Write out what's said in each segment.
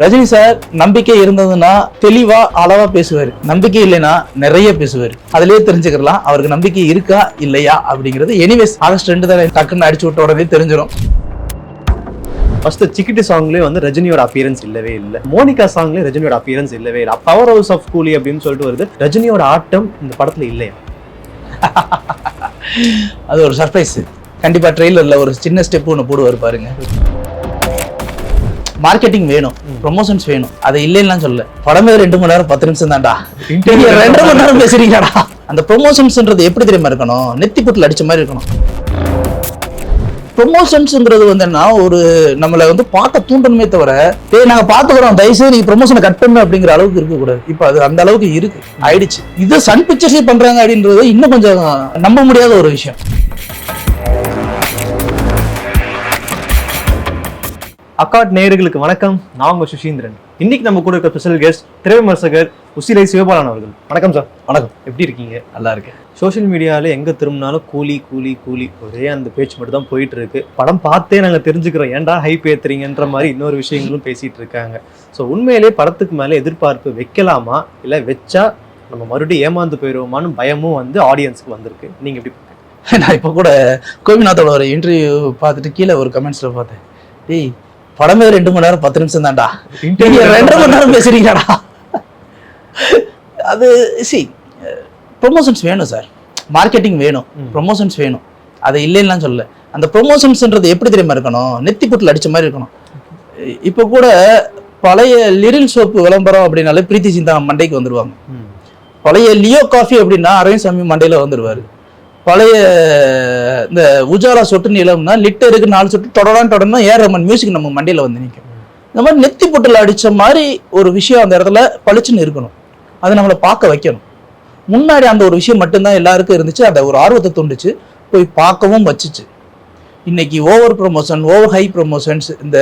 Rajini sir நம்பிக்கை இருந்ததுன்னா தெளிவா அளவா பேசுவார். நம்பிக்கை இல்லைன்னா நிறைய பேசுவார். அதுலயே தெரிஞ்சுக்கலாம் அவருக்கு நம்பிக்கை இருக்கா இல்லையா அப்படிங்கிறது. எனிவேஸ் ஆகஸ்ட் ரெண்டு தான் டக்குன்னு அடிச்சு விட்ட உடனே தெரிஞ்சிடும் ஃபர்ஸ்ட் சிக்கிட்டு சாங்லேயே வந்து ரஜினியோட அப்பியரன்ஸ் இல்லவே இல்லை. மோனிகா சாங்லேயே ரஜினியோட அப்பியரன்ஸ் இல்லவே இல்லை. பவர் ஹவுஸ் ஆஃப் கூலி அப்படின்னு சொல்லிட்டு வருது. ரஜினியோட ஆட்டம் இந்த படத்துல இல்லையா? அது ஒரு சர்ப்ரைஸ் கண்டிப்பா ட்ரெய்லர்ல ஒரு சின்ன ஸ்டெப் ஒன்று போடுவார் பாருங்க. மார்க்கெட்டிங் வேணும். ப்ரொமோஷன்ஸ் வேணும். அது இல்லைன்னா சொல்ல படமே ரெண்டு மணி நேரம் பத்து நிமிஷம் தான்டா. ரெண்டு மணி நேரம் பேசுறீங்கடா அந்த ப்ரொமோஷன்ஸ்ன்றது எப்படி தெரியுமா இருக்கணும்? நெத்தி புட்டில் அடிச்ச மாதிரி இருக்கணும். ப்ரொமோஷன்ஸ்ங்கிறது வந்து என்ன ஒரு நம்மளை வந்து பார்க்க தூண்டணுமே தவிர டேய் நாங்க பாத்துக்கிறோம் தயவுசெய்து நீங்க ப்ரொமோஷனை கட் பண்ணு அப்படிங்கிற அளவுக்கு இருக்க கூடாது இப்போ அது அந்த அளவுக்கு இருக்கு. ஆயிடுச்சு. இது சன் பிக்சர்ஸே பண்றாங்க அப்படின்றது இன்னும் கொஞ்சம் நம்ப முடியாத ஒரு விஷயம். அக்காட் நேயர்களுக்கு வணக்கம். நான் உங்க சுஷீந்திரன் இன்னைக்கு நம்ம கூட இருக்க ஸ்பெஷல் கெஸ்ட் திரைவிமர்சகர் உசிலை சிவபாலன் அவர்கள். வணக்கம் சார் வணக்கம். எப்படி இருக்கீங்க? நல்லா இருக்கு சோஷியல் மீடியாவில் எங்கே திரும்பினாலும் கூலி கூலி கூலி. ஒரே அந்த பேச்சு மட்டும் தான் போயிட்டு இருக்கு படம் பார்த்தே நாங்கள் தெரிஞ்சுக்கிறோம். ஏன்டா ஹைப் ஏத்துறீங்கன்ற மாதிரி இன்னொரு விஷயங்களும் பேசிட்டு இருக்காங்க. ஸோ உண்மையிலே படத்துக்கு மேலே எதிர்பார்ப்பு வைக்கலாமா? இல்லை வச்சா நம்ம மறுபடியும் ஏமாந்து போயிடுவோமான்னு பயமும் வந்து ஆடியன்ஸ்க்கு வந்திருக்கு. நீங்க எப்படி? நான் இப்போ கூட கோபிநாத்தோட ஒரு இன்டர்வியூ பார்த்துட்டு கீழே ஒரு கமெண்ட்ஸ்ல பார்த்தேன். டேய் படமே ரெண்டு மணி நேரம் பத்து நிமிஷம் தான்டா. ரெண்டு மணி நேரம் பேசுறீங்கடா அது சி ப்ரொமோஷன்ஸ் வேணும் சார் மார்க்கெட்டிங் வேணும். ப்ரொமோஷன்ஸ் வேணும். அது இல்லைன்னா சொல்ல அந்த ப்ரொமோஷன்ஸ்ன்றது எப்படி தெரியுமா இருக்கணும்? நெத்தி புட்டில் அடிச்ச மாதிரி இருக்கணும். இப்போ கூட பழைய லிரில் சோப்பு விளம்பரம் அப்படின்னாலே பிரீத்தி சிந்தா மண்டைக்கு வந்துருவாங்க. ம். பழைய லியோ காஃபி அப்படின்னா அரவிந்த் சாமி மண்டையில வந்துருவாரு. பழைய இந்த உஜாலா சொட்டு நிலம்னா லிட்டருக்கு நாலு சொட்டு தொடரான் தொடர்னா ஏ ரமன் மியூசிக் நம்ம மண்டையில வந்து நிற்கும் இந்த மாதிரி நெத்தி பொட்டில் அடிச்ச மாதிரி ஒரு விஷயம் அந்த இடத்துல பளிச்சுன்னு இருக்கணும். அதை நம்மளை பார்க்க வைக்கணும். முன்னாடி அந்த ஒரு விஷயம் மட்டும்தான் எல்லாருக்கும் இருந்துச்சு. அந்த ஒரு ஆர்வத்தை தூண்டுச்சு. போய் பார்க்கவும் வச்சுச்சு. இன்னைக்கு over promotion over high promotions இந்த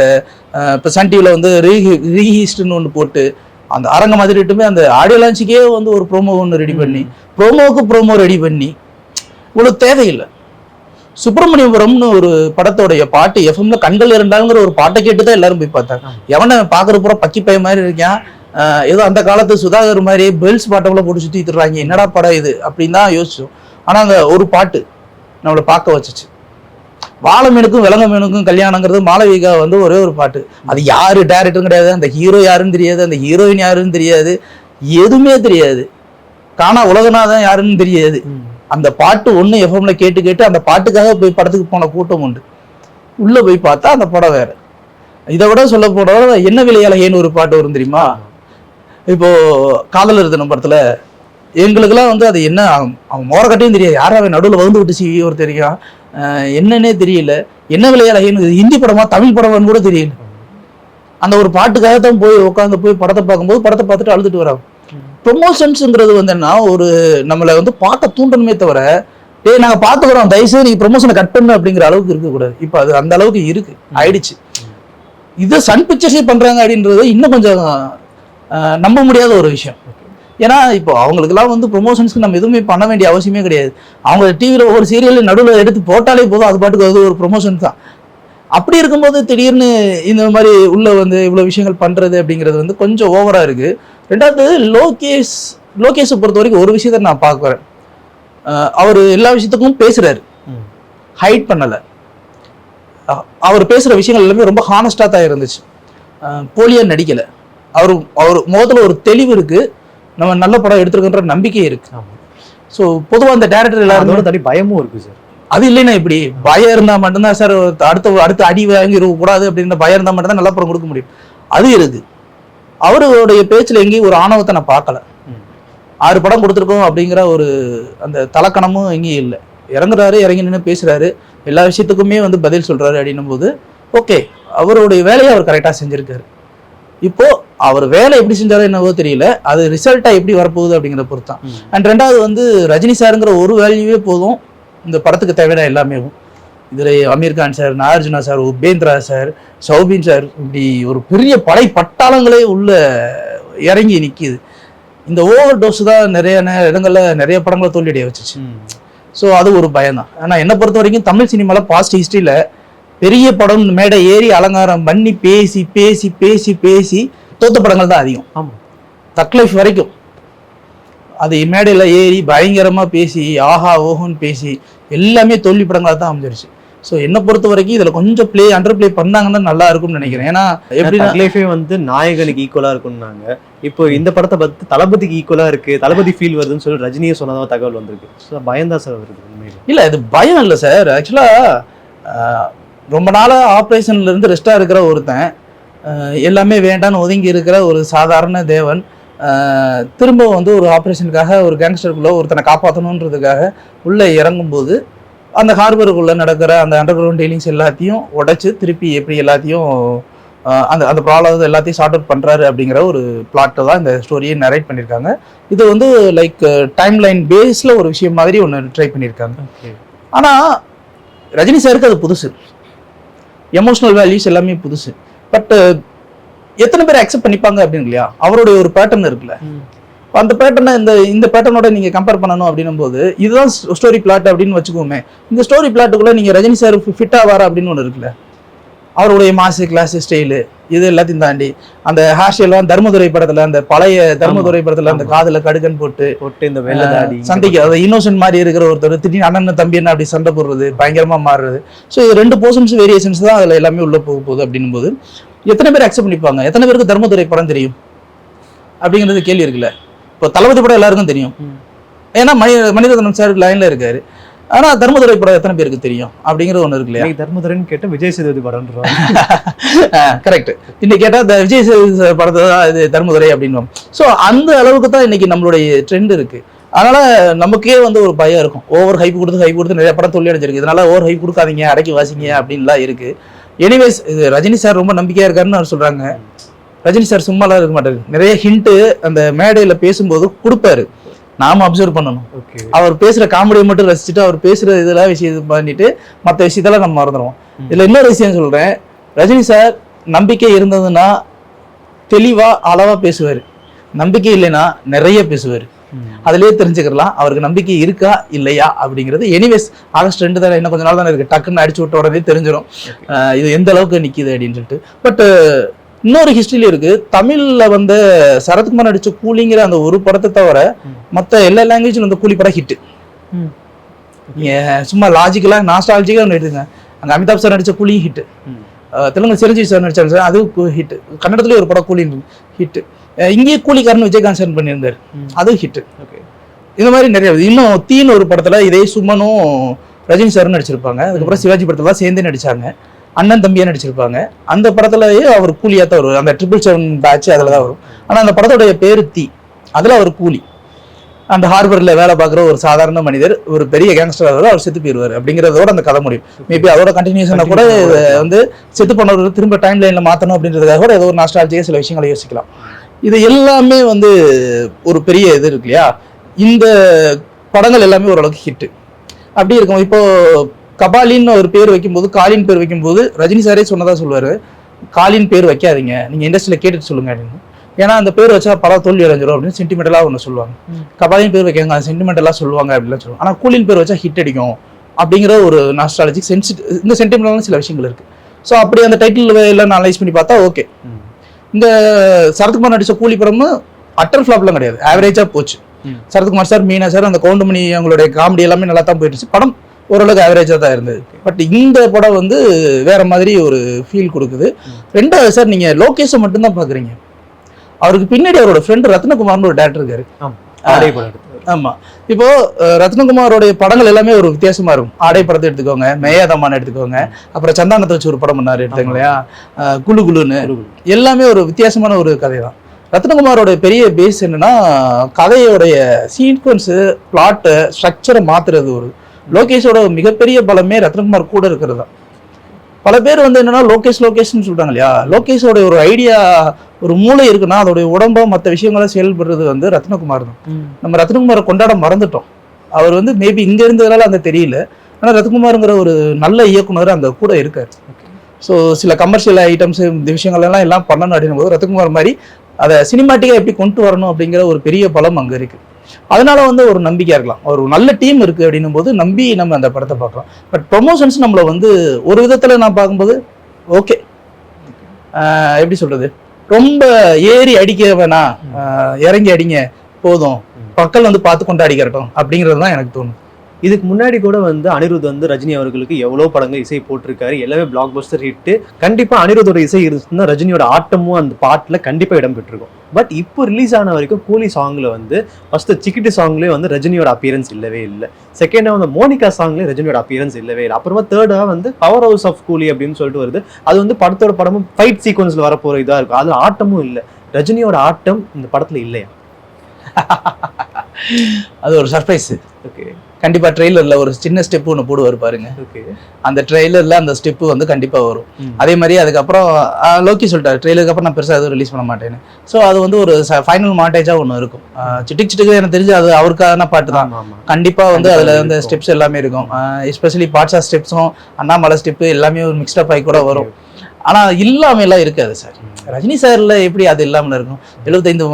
இப்போ சன் டிவியில் வந்து ரீஹி ரீஹீஸ்ட்னு ஒன்று போட்டு அந்த அரங்க மாதிரி இட்டுமே அந்த ஆடியோ லான்ச்சுக்கே வந்து ஒரு ப்ரோமோ ஒன்று ரெடி பண்ணி ப்ரோமோவுக்கு ப்ரோமோ ரெடி பண்ணி இவ்வளோ தேவையில்லை. சுப்பிரமணியபுரம்னு ஒரு படத்தோடைய பாட்டு எஃப்எம்ல கண்கள் இருந்தாங்கிற ஒரு பாட்டை கேட்டு தான் எல்லாரும் போய் பார்த்தாங்க. எவனை பார்க்குற பூரா பக்கி பைய மாதிரி இருக்கான். ஏதோ அந்த காலத்து சுதாகர் மாதிரி பெல்ஸ் பாட்டம்ல போட்டு சுத்தி தர்றாங்க என்னடா படம் இது? அப்படின்னு தான் யோசிச்சோம். ஆனா அங்க ஒரு பாட்டு நம்மளை பார்க்க வச்சுச்சு. வாழை மீனுக்கும் விலங்க மீனுக்கும் கல்யாணங்கிறது மாளவிகா வந்து ஒரே ஒரு பாட்டு. அது யாரு டேரக்டரும் கிடையாது. அந்த ஹீரோ யாருன்னு தெரியாது. அந்த ஹீரோயின் யாருன்னு தெரியாது. எதுவுமே தெரியாது. காணா உலகநாதன் யாருன்னு தெரியாது. அந்த பாட்டு ஒன்று எஃப்எம்ல கேட்டு கேட்டு அந்த பாட்டுக்காக போய் படத்துக்கு போன கூட்டம் உண்டு. உள்ளே போய் பார்த்தா அந்த படம் வேற. இதை விட சொல்ல போனால் என்ன விலையழகேன்னு ஒரு பாட்டு வரும் தெரியுமா? இப்போ காதலர் தினம் படத்தில் எங்களுக்கெல்லாம் வந்து அது என்ன அவன் மோரக்கட்டையும் தெரியாது. யாரும் அவன் நடுவில் வந்து விட்டு சிவி ஒரு தெரியும் என்னன்னே தெரியல. என்ன விலையழகேன்னு ஹிந்தி படமா தமிழ் படமான்னு கூட தெரியல. அந்த ஒரு பாட்டுக்காக தான் போய் உட்காந்து போய் படத்தை பார்க்கும்போது படத்தை பார்த்துட்டு அழுதுட்டு வராங்க ப்ரொமோஷன்ஸுங்கிறது வந்து என்ன ஒரு நம்மளை வந்து பார்க்க தூண்டணுமே தவிர டேய் நாங்கள் பார்த்துக்கிறோம். தயவுசெய்து நீங்கள் ப்ரொமோஷனை கட் பண்ணு அப்படிங்கிற அளவுக்கு இருக்கக்கூடாது. இப்போ அது அந்த அளவுக்கு இருக்கு. ஆயிடுச்சு. இது சன் பிக்சர்ஸே பண்றாங்க அப்படின்றது இன்னும் கொஞ்சம் நம்ப முடியாத ஒரு விஷயம். ஏன்னா இப்போ அவங்களுக்குலாம் வந்து ப்ரொமோஷன்ஸ்க்கு நம்ம எதுவுமே பண்ண வேண்டிய அவசியமே கிடையாது. அவங்க டிவியில் ஒவ்வொரு சீரியல் நடுவில் எடுத்து போட்டாலே போதும். அது பாட்டுக்கு அது ஒரு ப்ரொமோஷன் தான். அப்படி இருக்கும்போது திடீர்னு இந்த மாதிரி உள்ள வந்து இவ்வளோ விஷயங்கள் பண்றது அப்படிங்கிறது வந்து கொஞ்சம் ஓவராக இருக்கு. ரெண்டாவது லோகேஷ் லோகேஷை பொறுத்த வரைக்கும் ஒரு விஷயத்த நான் பார்க்குறேன் அவர் எல்லா விஷயத்துக்கும் பேசுறாரு. ம். ஹைட் பண்ணல. அவர் பேசுற விஷயங்கள் எல்லாமே ரொம்ப ஹானஸ்டா தான் இருந்துச்சு. அஹ் போலியா நடிக்கல. அவர் அவர் முகத்துல ஒரு தெளிவு இருக்கு. நம்ம நல்ல படம் எடுத்திருக்கின்ற நம்பிக்கை இருக்கு. ஸோ பொதுவா அந்த டேரக்டர் எல்லாருமே தனி பயமும் இருக்கு சார் அது இல்லைன்னா இப்படி பயம் இருந்தா மட்டும்தான் சார் அடுத்த அடுத்த அடி வாங்கி கூடாது அப்படின்ற பயம் இருந்தா மட்டும்தான் நல்ல படம் கொடுக்க முடியும். அது இருக்கு. அவருடைய பேச்சுல எங்கேயும் ஒரு ஆணவத்தை நான் பார்க்கல. ஆறு படம் கொடுத்துருக்கோம் அப்படிங்கிற ஒரு அந்த தலக்கணமும் எங்கேயும் இல்லை. இறங்குறாரு இறங்கி நின்று பேசுறாரு. எல்லா விஷயத்துக்குமே வந்து பதில் சொல்றாரு அப்படின்னும் போது ஓகே அவருடைய வேலையை அவர் கரெக்டாக செஞ்சிருக்காரு. இப்போ அவர் வேலை எப்படி செஞ்சாரோ என்னவோ தெரியல. அது ரிசல்ட்டா எப்படி வரப்போகுது அப்படிங்கிற பொறுத்தான். அண்ட் ரெண்டாவது வந்து ரஜினி சாருங்கிற ஒரு வேல்யூவே போதும். இந்த படத்துக்கு தேவையான எல்லாமே. இதில் Aamir Khan sir Nagarjuna sir Upendra sir Soubin sir இப்படி ஒரு பெரிய படை பட்டாளங்களே உள்ள இறங்கி நிற்கிது இந்த ஓவர் டோஸ் தான் நிறைய இடங்கள்ல நிறைய படங்களை தோல்வியடைய வச்சுச்சு. ஸோ அது ஒரு பயம்தான். ஆனால் என்னை பொறுத்த வரைக்கும் தமிழ் சினிமாவில் பாஸ்ட் ஹிஸ்ட்ரியில் பெரிய படம் மேடை ஏறி அலங்காரம் பண்ணி பேசி பேசி பேசி பேசி தோத்த படங்கள் தான் அதிகம். ஆமா. தக் லைஃப் வரைக்கும். அது மேடையில் ஏறி பயங்கரமா பேசி ஆஹா ஓஹோன்னு பேசி எல்லாமே தோல்வி படங்களாக தான் அமைஞ்சிருச்சு. ஸோ என்னை பொறுத்த வரைக்கும் இதுல கொஞ்சம் ப்ளே அண்டர் ப்ளே பண்ணாங்கன்னா நல்லா இருக்கும்னு நினைக்கிறேன். ஏன்னா எப்படின்னா லைஃபே வந்து நாயகனுக்கு ஈக்குவலா இருக்கும்னாங்க. இப்போ இந்த படத்தை பார்த்து தளபதிக்கு ஈக்குவலா இருக்கு தளபதி ஃபீல் வருதுன்னு சொல்லி ரஜினியே சொன்னதா தகவல் வந்திருக்கு. ஸோ பயம்தான் சார் வருது உண்மையில. இல்ல இது பயம் இல்லை சார் ஆக்சுவலா ரொம்ப நாளா ஆப்ரேஷன்ல இருந்து ரெஸ்டா இருக்கிற ஒருத்தன் எல்லாமே வேண்டான்னு ஒதுங்கி இருக்கிற ஒரு சாதாரண தேவன் திரும்ப வந்து ஒரு ஆப்ரேஷனுக்காக ஒரு கேங்ஸ்டருக்குள்ள ஒருத்தனை காப்பாற்றணுன்றதுக்காக உள்ள இறங்கும்போது அந்த ஹார்பருக்குள்ள நடக்கிற அந்த அண்டர் கிரவுண்ட் டீலிங்ஸ் எல்லாத்தையும் உடைச்சு திருப்பி எப்படி எல்லாத்தையும் அந்த அந்த ப்ராப்ளம் எல்லாத்தையும் சார்ட் அவுட் பண்றாரு அப்படிங்கிற ஒரு பிளாட்டை தான் இந்த ஸ்டோரியை நரேட் பண்ணியிருக்காங்க. இது வந்து லைக் டைம் லைன் பேஸ்ல ஒரு விஷயம் மாதிரி ஒன்று ட்ரை பண்ணியிருக்காங்க. ஓகே ஆனா ரஜினி சாருக்கு அது புதுசு. எமோஷனல் வேல்யூஸ் எல்லாமே புதுசு. பட் எத்தனை பேர் அக்செப்ட் பண்ணிப்பாங்க அப்படின்னு இல்லையா அவருடைய ஒரு பேட்டர்ன் இருக்குல்ல. அந்த பேட்டர்னை இந்த இந்த பேட்டர்னோட நீங்க கம்பேர் பண்ணணும் அப்படின்னும் போது இதுதான் ஸ்டோரி பிளாட் அப்படின்னு வச்சுக்கோமே. இந்த ஸ்டோரி பிளாட்டுக்குள்ள நீங்க ரஜினி சார் ஃபிட் ஆவாரா அப்படின்னு ஒன்று இருக்குல்ல. அவருடைய மாசு கிளாஸ் ஸ்டைலு இது எல்லாத்தையும் தாண்டி அந்த ஹேர் ஸ்டைல்லாம் தர்மதுரை படத்துல அந்த பழைய தர்மதுரை படத்துல அந்த. காதுல கடுக்கன் போட்டு போட்டு இந்த சண்டைக்கு அதாவது இன்னோசன்ட் மாதிரி இருக்கிற ஒருத்தர் திடீர்னு அண்ணன் தம்பி என்ன அப்படி சண்டை போடுறது பயங்கரமா மாறுறது. ஸோ இது ரெண்டு போர்ஷன்ஸ் வேரியேஷன்ஸ் தான் அதுல எல்லாமே உள்ள போக போகுது அப்படின்னும் போது எத்தனை பேர் அக்செப்ட் பண்ணிப்பாங்க? எத்தனை பேருக்கு தர்மதுரை படம் தெரியும்? அப்படிங்கிறது கேள்வி இருக்குல்ல. இப்போ தளபதி படம் எல்லாருக்கும் தெரியும். ஏன்னா மணி மணிரத்னம் சார் லைன்ல இருக்காரு. ஆனா தர்மதுரை படம் எத்தனை பேருக்கு தெரியும்? அப்படிங்கிறது ஒண்ணு இருக்கு இல்லையா? இன்னைக்கு தர்மதுரன் கேட்ட விஜய் சேதுபதி படம்ன்றாங்க கரெக்ட் இன்னைக்கு கேட்டா இந்த விஜய் சேதுபதி சார் படத்தை தான் இது தர்மதுரை அப்படின்னு ஸோ அந்த அளவுக்கு தான் இன்னைக்கு நம்மளுடைய ட்ரெண்ட் இருக்கு. அதனால நமக்கே வந்து ஒரு பயம் இருக்கும். ஓவர் ஹைப் கொடுத்து ஹைப் கொடுத்து நிறைய படம் தொல்லி அடைஞ்சிருக்கு. இதனால ஓவர் ஹைப் கொடுக்காதீங்க அடக்கி வாசிங்க அப்படின்லாம் இருக்கு. எனிவேஸ் இது ரஜினி சார் ரொம்ப நம்பிக்கையா இருக்காருன்னு அவர் சொல்றாங்க. ரஜினி சார் சும்மாலாம் இருக்க மாட்டாரு. நிறைய ஹிண்ட் அந்த மேடையில பேசும்போது கொடுப்பாரு. நாம அப்சர்வ் பண்ணணும். அவர் பேசுற காமெடியை மட்டும் ரசிச்சுட்டு அவர் பேசுற இதெல்லாம் விஷயம் பண்ணிட்டு மற்ற விஷயத்தெல்லாம் நம்ம மறந்துடுவோம். இதுல இன்னொரு விஷயம் சொல்றேன். ரஜினி சார் நம்பிக்கை இருந்ததுன்னா தெளிவா அளவா பேசுவாரு. நம்பிக்கை இல்லைன்னா நிறைய பேசுவாரு. அதுலயே தெரிஞ்சுக்கலாம். அவருக்கு நம்பிக்கை இருக்கா இல்லையா அப்படிங்கிறது. எனிவேஸ் ஆகஸ்ட் ரெண்டு தானே இன்னும் கொஞ்ச நாள் தானே இருக்கு. டக்குன்னு அடிச்சு விட்ட உடனே தெரிஞ்சிடும் இது எந்த அளவுக்கு நிக்குது அப்படின்னு சொல்லிட்டு. பட் இன்னொரு ஹிஸ்டரியில இருக்கு. தமிழ்ல வந்த சரத்குமார் நடிச்ச கூலிங்கிற அந்த ஒரு படத்தை தவிர ம். மத்த எல்லா லாங்குவேஜ்ல வந்த கூலி படம் ஹிட் சும்மா லாஜிக்கலா நாஸ்டாலஜிக்கா எடுத்துங்க அங்க அமிதாப் சார் நடிச்ச கூலியும் ஹிட். தெலுங்கு சிரஞ்சீவி சார் நடிச்சாரு சார் அது ஹிட் கன்னடத்துலயும் ஒரு படம் கூலி ஹிட் இங்கேயே கூலிக்காரன் விஜயகாந்த் சார் பண்ணியிருந்தாரு. ம். அது ஹிட் இந்த மாதிரி நிறைய. இன்னும் தீன் ஒரு படத்துல இதே சுமனும் ரஜினி சாரும் நடிச்சிருப்பாங்க. அதுக்கப்புறம் சிவாஜி படத்துல சேர்ந்து நடிச்சாங்க. அண்ணன் தம்பியா நடிச்சிருப்பாங்க. அந்த படத்துலயே அவர் கூலியா தான் வருவார். அந்த ட்ரிபிள் செவன் பேட்ச் அதுல தான் வரும். ஆனா அந்த படத்தோடைய பேரு தீ. அதுல அவர் கூலி. அந்த ஹார்பர்ல வேலை பார்க்குற ஒரு சாதாரண மனிதர் ஒரு பெரிய கேங்ஸ்டர் அவர் அவர் செத்து போயிடுவார் அப்படிங்கிறதோட அந்த கதை முடியும். மேபி அதோட கண்டினியூஷனை கூட வந்து செத்து போனவர் திரும்ப டைம் லைன்ல மாத்தணும் அப்படின்றதுக்காக கூட ஏதோ ஒரு நாஸ்டாலஜியா சில விஷயங்களை யோசிக்கலாம். இது எல்லாமே வந்து ஒரு பெரிய இது இருக்கு இல்லையா? இந்த படங்கள் எல்லாமே ஓரளவுக்கு ஹிட் அப்படி இருக்கும். இப்போ கபாலின்னு ஒரு பேர் வைக்கும்போது காலின் பேர் வைக்கும்போது ரஜினி சாரே சொன்னதா சொல்லுவாரு காலின் பேர் வைக்காதீங்க. நீங்க இண்டஸ்ட்ரியில கேட்டுட்டு சொல்லுங்க அப்படின்னு. ஏன்னா அந்த பேர் வச்சா படம் தோல்வி அடைஞ்சிரும் அப்படின்னு சென்டிமெண்டலா ஒன்று சொல்லுவாங்க. கபாலின் பேர் வைக்காங்க சென்டிமெண்டலா சொல்லுவாங்க அப்படிலாம் சொல்லுவாங்க. ஆனா கூலின் பேர் வச்சா ஹிட் அடிக்கும் அப்படிங்கிற ஒரு நாஸ்டாலஜிக் சென்சிட் இந்த சென்டிமெண்டலான சில விஷயங்கள் இருக்கு. ஸோ அப்படி அந்த டைட்டில் எல்லாம் அனலைஸ் பண்ணி பார்த்தா ஓகே. இந்த சரத்குமார் நடிச்ச கூலி படமும் அட்டர் ஃபிளாப்லாம் கிடையாது. ஆவரேஜா போச்சு. சரத்குமார் சார் மீனா சார் அந்த கவுண்டமணி அவங்களுடைய காமெடி எல்லாமே நல்லா தான் போயிடுச்சு படம் ஓரளவுக்கு ஆவரேஜா தான் இருந்தது. பட் இந்த படம் வந்து வேற மாதிரி ஒரு ஃபீல் கொடுக்குது. ரெண்டாவது சார் நீங்க லோகேஷை மட்டும்தான் பாக்குறீங்க அவருக்கு பின்னாடி அவரோட ஃப்ரெண்ட் ரத்னகுமார்னு ஒரு டேரக்டர் இருக்காரு. ஆமா இப்போ ரத்னகுமாரோடைய படங்கள் எல்லாமே ஒரு வித்தியாசமா இருக்கும். ஆடை படத்தை எடுத்துக்கோங்க மேயாதம்மான் எடுத்துக்கோங்க அப்புறம் சந்தானத்தை வச்சு ஒரு படம் பண்ணாரு எடுத்தாங்க இல்லையா? அஹ், குளு குளுன்னு எல்லாமே ஒரு வித்தியாசமான ஒரு கதை தான். ரத்னகுமாரோட பெரிய பேஸ் என்னன்னா கதையோடைய சீக்வன்ஸு பிளாட்டு ஸ்ட்ரக்சரை மாத்துறது ஒரு லோகேஷோட மிகப்பெரிய பலமே ரத்னகுமார் கூட இருக்கிறது? தான் பல பேர் வந்து என்னன்னா லோகேஷ் லோகேஷ்னு சொல்றாங்க இல்லையா? லோகேஷோட ஒரு ஐடியா ஒரு மூளை இருக்குன்னா அதோடைய உடம்ப மற்ற விஷயங்களை செயல்படுறது வந்து ரத்னகுமார் தான். நம்ம ரத்னகுமாரை கொண்டாட மறந்துட்டோம். அவர் வந்து மேபி இங்க இருந்ததுனால அந்த தெரியல. ஆனா ரத்னகுமாருங்கிற ஒரு நல்ல இயக்குனர் அந்த கூட இருக்காரு. ஸோ சில கமர்ஷியல் ஐட்டம்ஸ் இந்த விஷயங்கள் எல்லாம் எல்லாம் பண்ணணும் அப்படின்னும் போது ரத்னகுமார் மாதிரி அதை சினிமாட்டிக்காக எப்படி கொண்டு வரணும் அப்படிங்கிற ஒரு பெரிய பலம் அங்கே இருக்கு. அதனால வந்து ஒரு நம்பிக்கையா இருக்கலாம். ஒரு நல்ல டீம் இருக்கு அப்படின்னும் போது நம்பி நம்ம அந்த படத்தை பார்க்கலாம். பட் ப்ரொமோஷன்ஸ் நம்மள வந்து ஒரு விதத்துல நான் பார்க்கும்போது ஓகே எப்படி சொல்றது? ரொம்ப ஏறி அடிக்க வேணாம் இறங்கி அடிங்க போதும். மக்கள் வந்து பார்த்து கொண்டாடிக்கிறட்டும் அப்படிங்கிறது தான் எனக்கு தோணும். இதுக்கு முன்னாடி கூட வந்து அனிருத் வந்து ரஜினி அவர்களுக்கு எவ்வளவு படங்கள் இசை போட்டிருக்காரு எல்லாமே பிளாக் பஸ்டர் ஹிட் கண்டிப்பா அனிருத்தோட இசை இருந்துச்சுன்னா ரஜினியோட ஆட்டமும் அந்த பாட்டுல கண்டிப்பா இடம் பெற்றிருக்கும். பட் இப்போ ரிலீஸ் ஆன வரைக்கும் கூலி சாங்ல வந்து ஃபர்ஸ்ட் சிக்கிட்டு சாங்லேயே வந்து ரஜினியோட அப்பியரன்ஸ் இல்லவே இல்லை. செகண்டா வந்து மோனிகா சாங்லேயே ரஜினியோட அப்பியரன்ஸ் இல்லவே இல்லை. அப்புறமா தேர்டா வந்து பவர் ஹவுஸ் ஆஃப் கூலி அப்படின்னு சொல்லிட்டு வருது. அது வந்து படத்தோட படமும் ஃபைட் சீக்வன்ஸ்ல வரப்போற இதா இருக்கும். அதுல ஆட்டமும் இல்லை. ரஜினியோட ஆட்டம் இந்த படத்துல இல்லையா? அது ஒரு சர்ப்ரைஸ் ஓகே கண்டிப்பா ட்ரெய்லர்ல ஒரு சின்ன ஸ்டெப் ஒன்று போடுவார் பாருங்க. அந்த ட்ரெய்லர்ல அந்த ஸ்டெப் வந்து கண்டிப்பா வரும். அதே மாதிரி அதுக்கப்புறம் லோக்கி சொல்லிட்டாரு ட்ரெய்லருக்கு அப்புறம் நான் பெருசாக எதுவும் ரிலீஸ் பண்ண மாட்டேன்னு. ஸோ அது வந்து ஒரு ஃபைனல் மாண்டேஜாக ஒன்று இருக்கும். ஆஹ் சிட்டுக்கு எனக்கு தெரிஞ்சு அது அவருக்கான பாட்டு தான். கண்டிப்பா வந்து அதுல வந்து. ஸ்டெப்ஸ் எல்லாமே இருக்கும். எஸ்பெஷலி பாட்ஸா ஸ்டெப்ஸும் அண்ணாமலை ஸ்டெப் எல்லாமே ஒரு மிக்ஸ்டப் ஆகி கூட வரும். ஆனா இல்லாம எல்லாம் இருக்காது சார். ரஜினி சார்ல எப்படி அது இல்லாமல இருக்கும்? எழுபத்தைந்து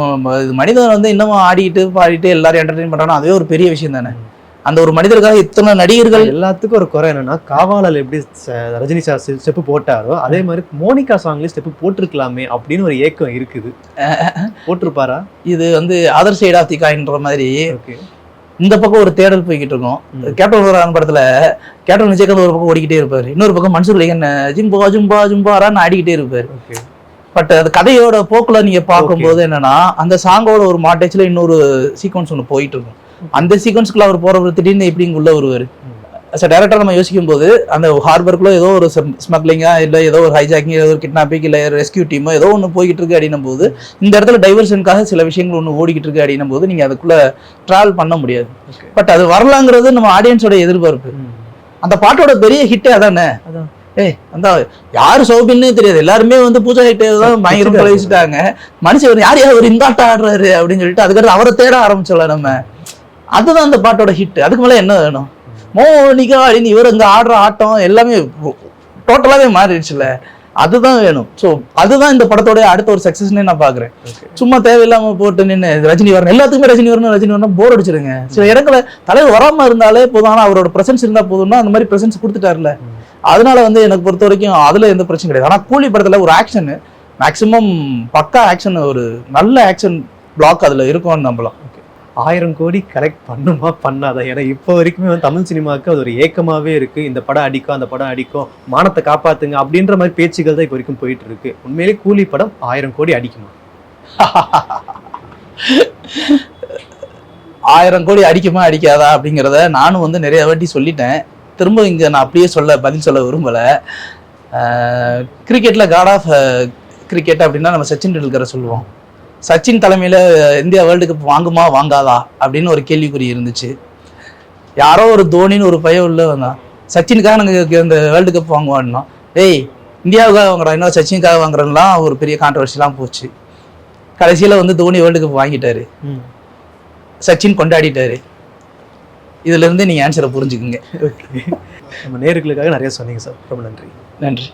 மனிதன் வந்து இன்னமும் ஆடிட்டு பாடிட்டு எல்லாரும் என்டர்டெயின் பண்றாங்கன்னா அதுவே ஒரு பெரிய விஷயம் தானே. அந்த ஒரு மனிதருக்காக இத்தனை நடிகர்கள் எல்லாத்துக்கும் ஒரு குறை என்னன்னா காவாலல் எப்படி ரஜினி சார் ஸ்டெப் போட்டாரோ அதே மாதிரி மோனிகா சாங்லயே ஸ்டெப் போட்டிருக்கலாமே அப்படின்னு ஒரு ஏக்கம் இருக்குது. போட்டிருப்பாரா? இது வந்து அதர் சைடு ஆஃப் தி காயின்ற மாதிரி இந்த பக்கம் ஒரு தேடல் போய்கிட்டு இருக்கும். கேப்டன் ஒரு படத்துல கேப்டன் விஜயகாந்த் ஒரு பக்கம் ஓடிக்கிட்டே இருப்பாரு. இன்னொரு பக்கம் மன்சூர் அலிகன் ஜிம்பா ஜும்பா ஜும்பாரான்னு ஆடிக்கிட்டே இருப்பாரு. பட் அது கதையோட போக்குல நீங்க பார்க்கும்போது என்னன்னா அந்த சாங்கோட ஒரு மாட்டேஜ்ல இன்னொரு சீக்வன்ஸ் ஒன்று போயிட்டு இருக்கும். அந்த சீக்வன்ஸ்க்குள்ள அவர் போறவர் திடீர்னு எப்படி இங்க உள்ள வருவாரு? சார் டேரக்டர் நம்ம யோசிக்கும் போது அந்த ஹார்பருக்குள்ள ஏதோ ஒரு ஸ்மக்லிங்கா இல்ல ஏதோ ஒரு ஹைஜாக்கிங் ஏதோ ஒரு கிட்னாப்பிங் இல்ல ரெஸ்கியூ டீமோ ஏதோ ஒன்று போய்கிட்டு இருக்கு அப்படின்னும் போது இந்த இடத்துல டைவர்ஷனுக்காக சில விஷயங்கள் ஒன்று ஓடிக்கிட்டு இருக்கு அப்படின்னும் போது நீங்க அதுக்குள்ள டிராவல் பண்ண முடியாது. பட் அது வரலாங்கிறது நம்ம ஆடியன்ஸோட எதிர்பார்ப்பு. அந்த பாட்டோட பெரிய ஹிட்டே அதானே. ஏய் அந்த யாரு சௌபின்னே தெரியாது. எல்லாருமே வந்து பூஜா ஹிட்டே தான் பயங்கரம் பழகிச்சிட்டாங்க மனுஷன் யார் யார் ஒரு இந்தாட்டம் ஆடுறாரு அப்படின்னு சொல்லிட்டு அதுக்கடுத்து அவரை தேட ஆரம்பிச்சோம்ல நம்ம. அதுதான் அந்த பாட்டோட ஹிட் அதுக்கு மேல என்ன வேணும்? மோனிகா அப்படின்னு இவர் இங்க ஆடுற ஆட்டம் எல்லாமே டோட்டலாவே மாறிடுச்சுல. அதுதான் வேணும். ஸோ அதுதான் இந்த படத்தோட அடுத்த ஒரு சக்சஸ்னே நான் பாக்குறேன். ஓகே சும்மா தேவையில்லாம போட்டு நின்று ரஜினி வரணும். எல்லாத்துக்குமே ரஜினி வரணும் ரஜினி வரணும் போர் அடிச்சிருங்க. சில இடங்களை தலைவர் வராம இருந்தாலே போதும். ஆனா அவரோட பிரசன்ஸ் இருந்தா போதும்னா அந்த மாதிரி பிரசன்ஸ் கொடுத்துட்டாருல. அதனால வந்து எனக்கு பொறுத்த வரைக்கும் அதுல எந்த பிரச்சனையும் கிடையாது. ஆனா கூலி படத்துல ஒரு ஆக்ஷன் மேக்சிமம் பக்கா ஆக்ஷன் ஒரு நல்ல ஆக்ஷன் பிளாக் அதுல இருக்கும்னு நம்பலாம். ஆயிரம் கோடி கலெக்ட் பண்ணுமா பண்ணாதா? ஏன்னா இப்போ வரைக்குமே வந்து தமிழ் சினிமாவுக்கு அது ஒரு ஏக்கமாகவே இருக்குது இந்த படம் அடிக்கும் அந்த படம் அடிக்கும் மானத்தை காப்பாற்றுங்க அப்படின்ற மாதிரி பேச்சுகள் தான் இப்போ வரைக்கும் போயிட்டு இருக்கு. உண்மையிலே கூலி படம் ஆயிரம் கோடி அடிக்குமா? ஆயிரம் கோடி அடிக்குமா அடிக்காதா அப்படிங்கிறத நானும் வந்து நிறைய வாட்டி சொல்லிட்டேன். திரும்ப இங்கே நான் அப்படியே சொல்ல பதில் சொல்ல விரும்பலை. கிரிக்கெட்டில் காட் ஆஃப் கிரிக்கெட் அப்படின்னா நம்ம சச்சின் டெண்டுல்கரை சொல்லுவோம். சச்சின் தலைமையில இந்தியா வேர்ல்டு கப் வாங்குமா வாங்காதா அப்படின்னு ஒரு கேள்விக்குறி இருந்துச்சு. யாரோ ஒரு தோனின்னு ஒரு பையன் உள்ள வந்தான் சச்சினுக்காக நாங்கள் இந்த வேர்ல்டு கப் வாங்குவான்னா டேய் இந்தியாவுக்காக வாங்குறோம் இன்னும் சச்சினுக்காக வாங்குறோம்லாம் ஒரு பெரிய கான்ட்ரவர்சிலாம் போச்சு. கடைசியில வந்து தோனி வேர்ல்டு கப் வாங்கிட்டாரு. சச்சின் கொண்டாடிட்டாரு. இதுல இருந்து நீங்க ஆன்சரை புரிஞ்சுக்குங்க. நம்ம நேர்களுக்காக நிறைய சொன்னீங்க சார். ரொம்ப நன்றி. நன்றி.